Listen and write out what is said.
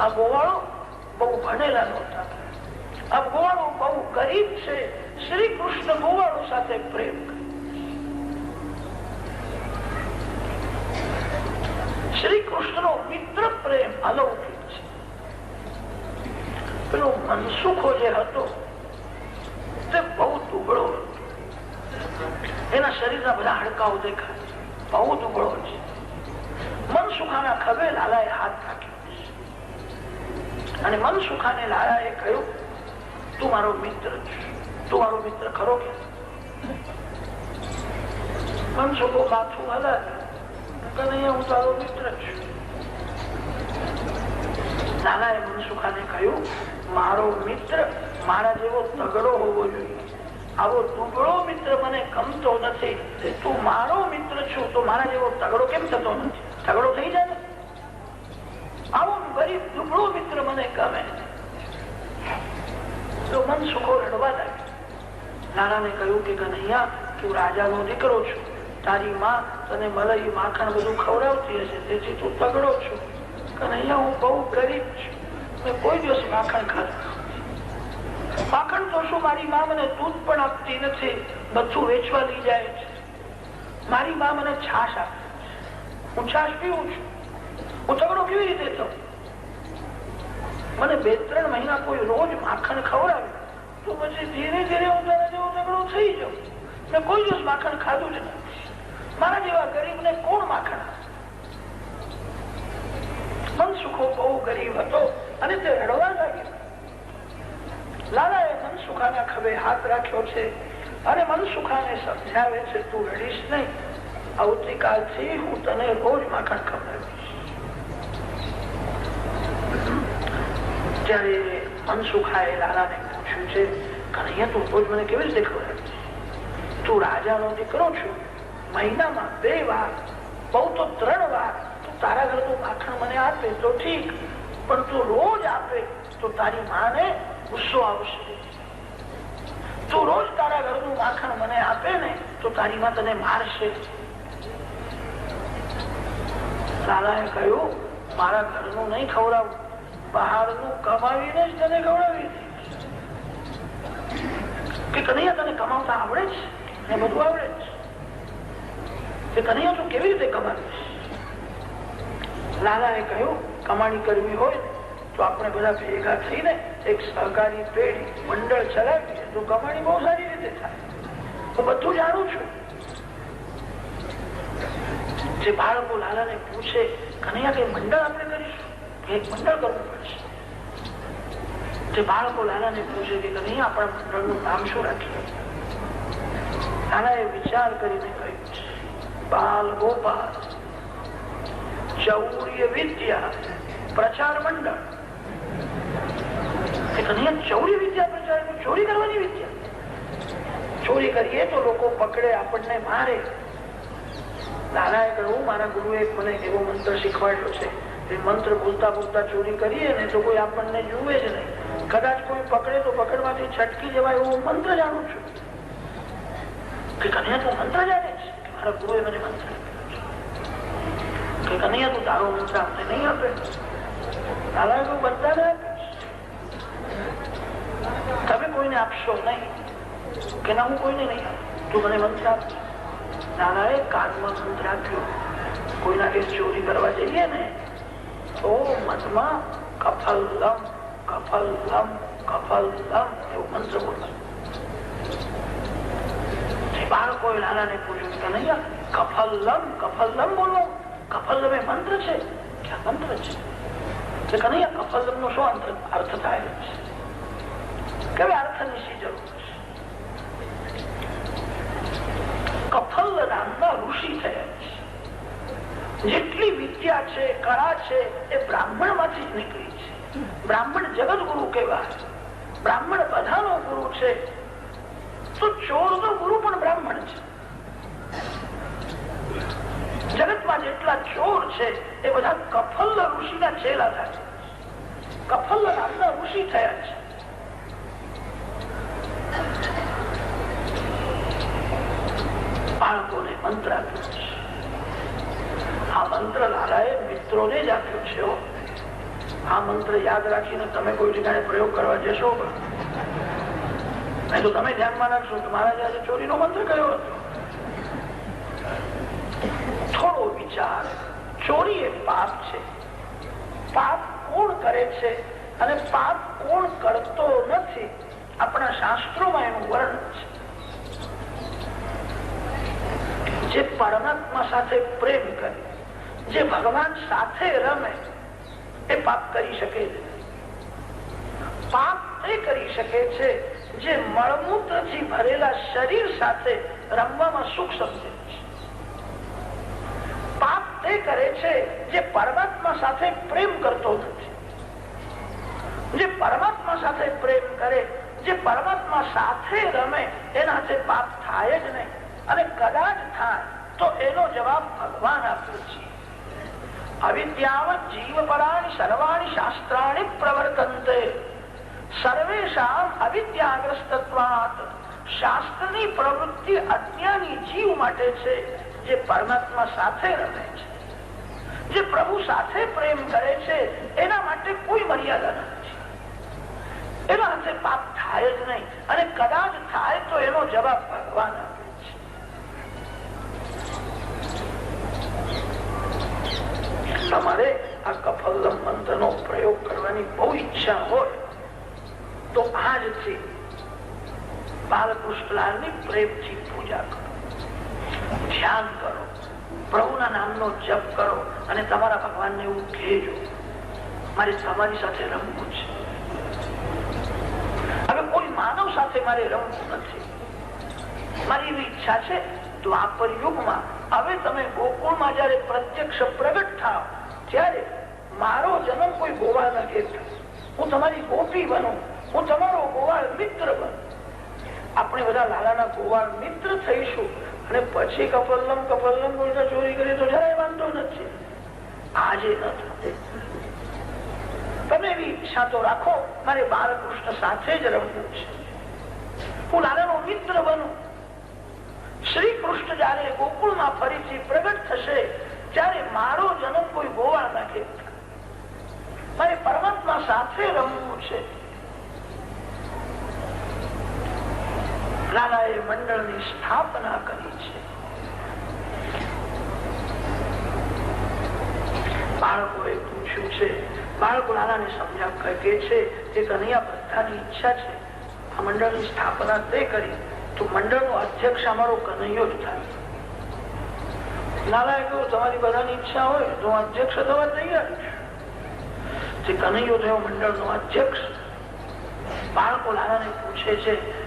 આ ગોવાળો બહુ ભણેલા નહોતા. આ ગોવાળો બહુ ગરીબ છે. શ્રી કૃષ્ણ ગોવાળો સાથે પ્રેમ શ્રી કૃષ્ણ નો મિત્ર પ્રેમ અલૌકિક છે. પેલો મનસુખો જે હતો, તે બહુ દુબળો હતો. એના શરીરના બધા હડકાઓ દેખાય. બહુ દુબળો છે મનસુખાના ખભે લાલાએ હાથ રાખ્યો અને મનસુખાને લાલાએ કહ્યું, તું મારો મિત્ર તું મારો મિત્ર ખરો કે? મનસુખો માથું હલાવે. હું તારો મિત્ર છું. લાલાએ મનસુખાને કહ્યું, મારો મિત્ર, મારા જેવો તગડો હોવો જોઈએ. આવો દુબળો મિત્ર મને ગમતો નથી. તું મારો મિત્ર છું, તો મારા જેવો તગડો કેમ થતો તગડો થઈ જાય આવો મને ગમે. તો મન સુખો રડવા લાગ્યો. નાનાને કહ્યું કે, કનૈયા, તું રાજાનો દીકરો છું. તારી માં તને મલાઈ, માખણ બધું ખવડાવતી હશે, તેથી તું તગડો છું. કનૈયા, હું બહુ ગરીબ છું. મેં કોઈ દિવસ માખણ ખાધું માખણ તો શું, મારી માં મને દૂધ પણ આપતી નથી. બધું વેચવા લઈ જાય છે. મારી માં મને છાશ આપે હું છાશ પીવું છું. હું તગડો કેવી રીતે થઉં? મને બે ત્રણ મહિના કોઈ રોજ માખણ ખવડાવે. તો પછી ધીરે ધીરે હું તારા જેવો તગડો થઈ જાઉં. મેં કોઈ દિવસ માખણ ખાધું જ નથી મારા જેવા ગરીબ ને કોણ માખણ મનસુખો બહુ ગરીબ હતો અને તે રડવા લાગ્યો. લાલાએ મનસુખાના ખભે હાથ રાખ્યો છે. અને મનસુખાને સમજાવે છે, તું રડીશ નહીં. આવતીકાલથી હું તને રોજ માખણ ખવડાવીશ. ત્યારે મનસુખાએ લાલાને પૂછ્યું છે, કનૈયા, તું રોજ મને કેવી રીતે ખબર? તું રાજાનો દીકરો છું. મહિનામાં બે વાર બહુ તો ત્રણ વાર તું તારા ઘરનું માખણ મને આપે તો ઠીક, પણ તું રોજ આપે તો તારી માને ગુસ્સો આવશે. તું રોજ તારા ઘરનું માખણ મને આપે ને તો તારી માં તને મારશે. લાલાએ કહ્યું, મારા ઘરનું નહીં ખવડાવું. બહારનું કમાવીને જ તને ખવડાવી કે કનૈયા તને કમાવતા આવડે છે ને બધું આવડે છે કે કનૈયા તું કેવી રીતે કમાવીશ? લાલાએ કહ્યું, કમાણી કરવી હોય તો આપણે બધા ભેગા થઈને એક સહકારી પેઢી, મંડળ ચલાવીએ તો કમાણી બહુ સારી રીતે થાય. હું બધું જાણું છું. જે બાળકો લાલાને પૂછે, કનૈયા, કઈ મંડળ આપણે મંડળ કરવું પડશે બાળકો લાલાને પૂછે કે કનૈયા આપણા મંડળનું નામ શું રાખીએ લાલાએ વિચાર કરીને કહ્યું બાલ ગોપાલ, ચૌર્ય વિદ્યા પ્રચાર મંડળ. ચૌરી વિદ્યા પ્રચાર ચોરી કરવાની વિદ્યા? ચોરી કરીએ તો લોકો પકડે, આપણને મારે. દાદાએ કહ્યું, મારા ગુરુએ મને એવો મંત્ર શીખવાડ્યો છે મંત્ર બોલતા બોલતા ચોરી કરીએ ને તો કોઈ આપણને જુએ જ નહીં, કદાચ કોઈ પકડે તો પકડવાથી છટકી જવાય એવો મંત્ર જાણું છું. કે કન્યા, તું મંત્ર જાણે છે? મારા ગુરુએ મને મંત્ર કે કન્યા, તું તારો મંત્ર અમને નહીં આપે? તારા તું બધા ને તમે કોઈને આપશો નહીં? કે ના, હું કોઈને નહીં આપું? તું મને મંત્ર આપ. દાદાએ કાનમાં મંત્ર આપ્યો. કોઈના કે ચોરી કરવા જઈએ ને તો શું અર્થ થાય છે કે અર્થની શી જરૂર કફલ નામના ઋષિ થયા છે જેટલી વિદ્યા છે, કળા છે, એ બ્રાહ્મણમાંથી જ નીકળી છે. બ્રાહ્મણ જગત ગુરુ કહેવાય. બ્રાહ્મણ બધાનો ગુરુ છે. તો ચોર નો ગુરુ પણ બ્રાહ્મણ છે. જગતમાં જેટલા ચોર છે, એ બધા કફલ ઋષિના ચેલા થાય. કફલ નામના ઋષિ થયા છે બાળકોને મંત્ર આપ્યો છે આ મંત્ર યાદ રાખીને તમે કોઈ ઠેકાણે પ્રયોગ કરવા જશો? નહીં તો તમે ધ્યાનમાં રાખશો કે મહારાજ આજે ચોરીનો મંત્ર કયો હતો. થોડો વિચાર. ચોરી એ પાપ છે. પાપ કોણ કરે છે અને પાપ કોણ કરતો નથી? આપણા શાસ્ત્રોમાં એનું વર્ણન છે. જે પરમાત્મા સાથે પ્રેમ કરે, જે ભગવાન સાથે રમે એ પાપ કરી શકે પાપ એ કરી શકે છે જે મળમૂત્રથી ભરેલા શરીર સાથે રમવામાં સુખ સમજે પાપ તે કરે છે જે પરમાત્મા સાથે પ્રેમ કરતો નથી. જે પરમાત્મા સાથે પ્રેમ કરે, જે પરમાત્મા સાથે રમે, એના પાપ થાય જ નહીં. અને કદાચ થાય તો એનો જવાબ ભગવાન આપ્યો છે. અવિદ્યાવત જીવપરાણી સર્વાણી શાસ્ત્રાણી પ્રવર્તનતે સર્વેશામ અવિદ્યાગ્રસ્તત્વાત શાસ્ત્રની પ્રવૃત્તિ અજ્ઞાની જીવ માટે છે જે પરમાત્મા સાથે રમે છે જે પ્રભુ સાથે પ્રેમ કરે છે એના માટે કોઈ મર્યાદા નથી એના હાથે પાપ થાય જ નહીં અને કદાચ થાય તો એનો જવાબ ભગવાન આપે તમારે આ કફલ મંત્ર નો પ્રયોગ કરવાની બહુ ઈચ્છા હોય, તો આજથી બાલકૃષ્ણલાલની પ્રેમથી પૂજા કરો. ધ્યાન કરો. પ્રભુના નામનો જપ કરો અને તમારા ભગવાનને એવું કહેજો, મારે તમારી સાથે રમવું છે. હવે કોઈ માનવ સાથે મારે રમવું નથી. મારી એવી ઈચ્છા છે, દ્વાપર યુગમાં હવે તમે ગોકુળમાં જયારે પ્રત્યક્ષ પ્રગટ થાવ ત્યારે મારો જન્મ કોઈ ગોવાળના ઘેર થાય હું તમારી ગોપી બનું. હું તમારો ગોવાળ મિત્ર બનું. આપણે બધા લાલાના ગોવાળ મિત્ર થઈશું. અને પછી કપલમ કપલમ ચોરી કરી તો જરાય વાંધો નથી. આજે ન તમે એવી ઈચ્છા તો રાખો. મારે બાલકૃષ્ણ સાથે જ રમવું છે. હું લાલાનો મિત્ર બનું. શ્રી કૃષ્ણ જયારે ગોકુળમાં ફરીથી પ્રગટ થશે ત્યારે મારો જન્મ કોઈ ગોવા નાખે મારે પરમાત્મા સાથે રમવું છે. લાલાએ મંડળની સ્થાપના કરી છે. બાળકોએ પૂછ્યું છે, બાળકો લાલાને સમજાવ કહે છે કે કનૈયા બધાની ઈચ્છા છે. આ મંડળની સ્થાપના તે કરી. તો મંડળનો અધ્યક્ષ અમારો કનૈયો જ થાય. લાલાએ કહ્યું તમારી બધાની ઈચ્છા હોય તો અધ્યક્ષ થવા તૈયાર તે કનૈયો થયો મંડળનો અધ્યક્ષ બાળકો લાલાને પૂછે છે